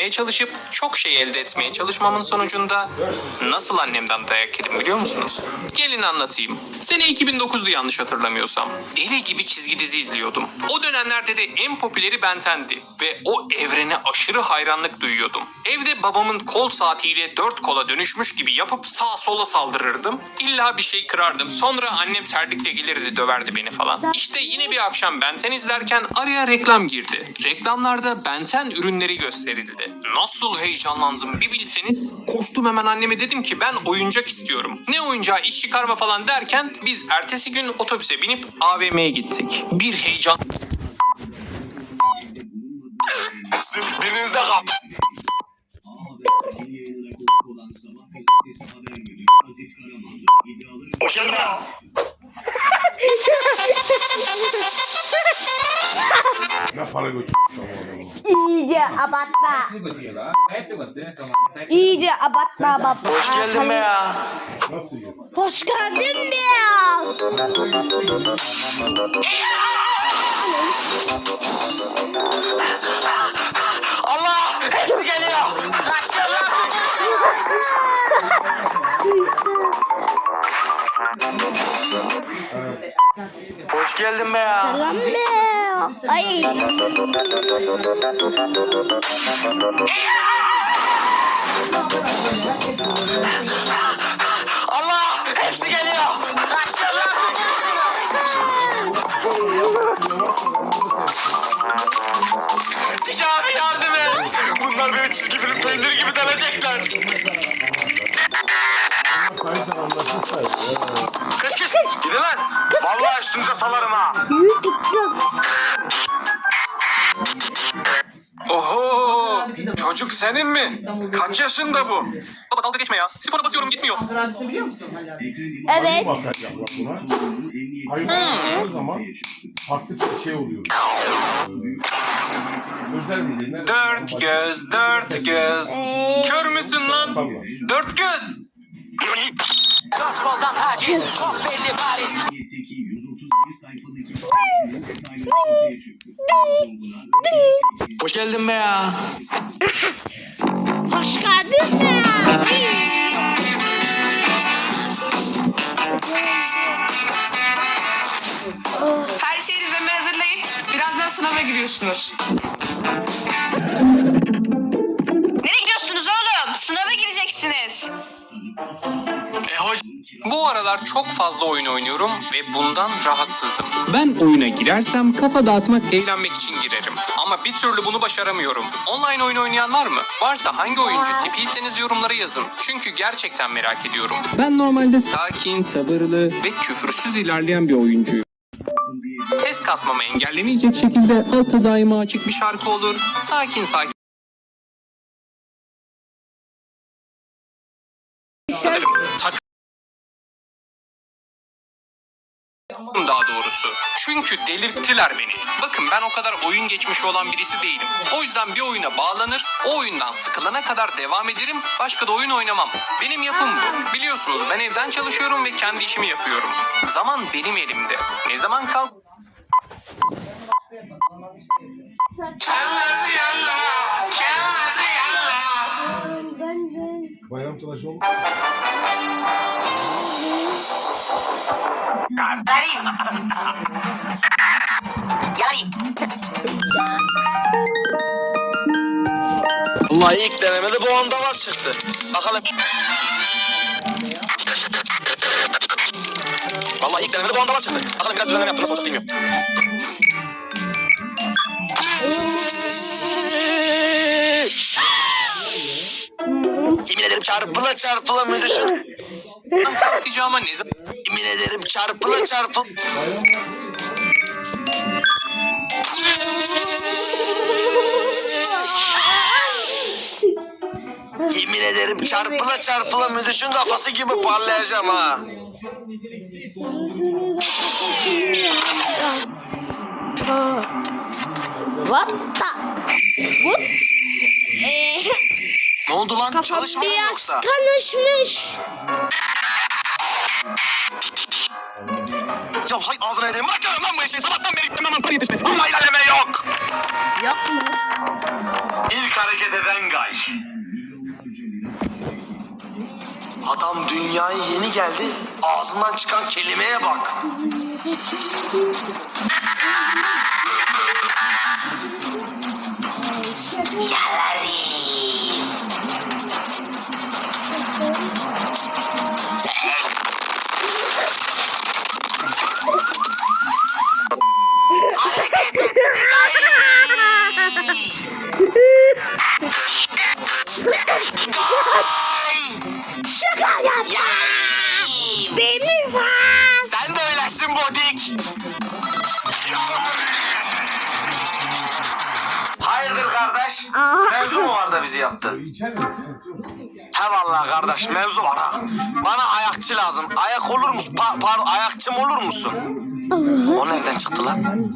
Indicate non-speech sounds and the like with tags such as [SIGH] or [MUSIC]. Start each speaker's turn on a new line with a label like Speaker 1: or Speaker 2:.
Speaker 1: etmeye çalışıp çok şey elde etmeye çalışmamın sonucunda nasıl annemden dayak yedim biliyor musunuz? Gelin anlatayım. Sene 2009'du yanlış hatırlamıyorsam. Deli gibi çizgi dizi izliyordum. O dönemlerde de en popüleri Ben 10'di ve o evrene aşırı hayranlık duyuyordum. Evde babamın kol saatiyle dört kola dönüşmüş gibi yapıp sağ sola saldırırdım. İlla bir şey kırardım. Sonra annem terlikle gelirdi döverdi beni falan. İşte yine bir akşam Ben 10 izlerken araya reklam girdi. Reklamlarda Ben 10 ürünleri gösterildi. Nasıl heyecanlandım bir bilseniz. Koştum hemen anneme dedim ki ben oyuncak istiyorum. Ne oyuncağı iş çıkarma falan derken biz ertesi gün otobüse binip AVM'ye gittik. Bir heyecan
Speaker 2: Birinizde kal. Hoş geldin
Speaker 3: ama adamı.
Speaker 4: İyice abartma.
Speaker 5: İyi.
Speaker 4: İyice abartma baba.
Speaker 2: Hoş geldin be ya.
Speaker 3: Nasıl yiyor?
Speaker 4: Hoş geldin be ya.
Speaker 2: Allah! Hepsi geliyor. Hoş geldin be ya.
Speaker 4: Lan be Ay.
Speaker 2: Allah! Hepsi geliyor. Kaçıyorlar. Ticari yardım et. Bunlar beni çizgi film peyniri gibi delecekler. Kış kış. Gidin lan. Vallahi üstünüze salarım ha.
Speaker 4: Yürü git lan.
Speaker 1: Oho! Çocuk senin mi? Kaç yaşında bu? Baba dalga geçme ya. Spora basıyorum gitmiyor.
Speaker 5: Ankara abisini biliyor musun Halil abi?
Speaker 4: Evet.
Speaker 3: Ayı bakacakları zaman farklı bir şey oluyor. Özel miydi?
Speaker 1: Dört göz, dört göz. Kör müsün lan? Dört göz.
Speaker 6: Dört koldan taciz çok belli bariz.
Speaker 7: Niyetteki 131 sayfalık detaylar ortaya çıktı. Sorgular
Speaker 2: Hoş geldin be ya. [COUGHS]
Speaker 4: hoş geldin be ya.
Speaker 8: Her şeyi dizeme hazırlayın. Birazdan sınava giriyorsunuz. Gireceksiniz.
Speaker 2: E hoş.
Speaker 1: Bu aralar çok fazla oyun oynuyorum ve bundan rahatsızım. Ben oyuna girersem kafa dağıtmak, eğlenmek için girerim. Ama bir türlü bunu başaramıyorum. Online oyun oynayan var mı? Varsa hangi oyuncu tipiyseniz yorumlara yazın. Çünkü gerçekten merak ediyorum. Ben normalde sakin, sabırlı ve küfürsüz ilerleyen bir oyuncuyum. Ses kasmamı engellemeyecek şekilde altta daima açık bir şarkı olur. Sakin sakin daha doğrusu. Çünkü delirttiler beni. Bakın ben o kadar oyun geçmişi olan birisi değilim. O yüzden bir oyuna bağlanır, o oyundan sıkılana kadar devam ederim, başka da oyun oynamam. Benim yapım bu. Biliyorsunuz ben evden çalışıyorum ve kendi işimi yapıyorum. Zaman benim elimde. Ne zaman kalk...
Speaker 3: Bayram tıraşı olmuş.
Speaker 2: Vallahi ilk denemede bu andaval çıktı. Bakalım. Vallahi ilk denemede bu andaval çıktı. Bakalım biraz düzenleme yaptım nasıl olacak bilmiyorum. Yemin ederim çarpıla çarpıla müdürsün. [LAUGHS]
Speaker 1: Ben kalkacağıma ne zaman...
Speaker 2: Yemin ederim çarpıla çarpıl. Yemin ederim çarpıla çarpıla müdürsün kafası gibi parlayacağım ha.
Speaker 4: What the? What? Ee,
Speaker 2: Ne oldu lan?
Speaker 4: kafam
Speaker 2: Çalışmadın
Speaker 4: biraz
Speaker 2: yoksa?
Speaker 4: kanışmış.
Speaker 2: Ya hay ağzına edeyim. Bırakıyorum lan bu işi. Sabahtan beri gittim hemen para yetişmedi. Ama ilerleme yok.
Speaker 4: Yok mu?
Speaker 2: İlk hareket dededen gay. Adam dünyaya yeni geldi. Ağzından çıkan kelimeye bak. Var da bizi?
Speaker 3: Sıkıntı yok.
Speaker 2: He vallahi kardeş mevzu var ha. Bana ayakçı lazım. Ayak olur musun? Pa- par ayakçım olur musun? O nereden çıktı lan?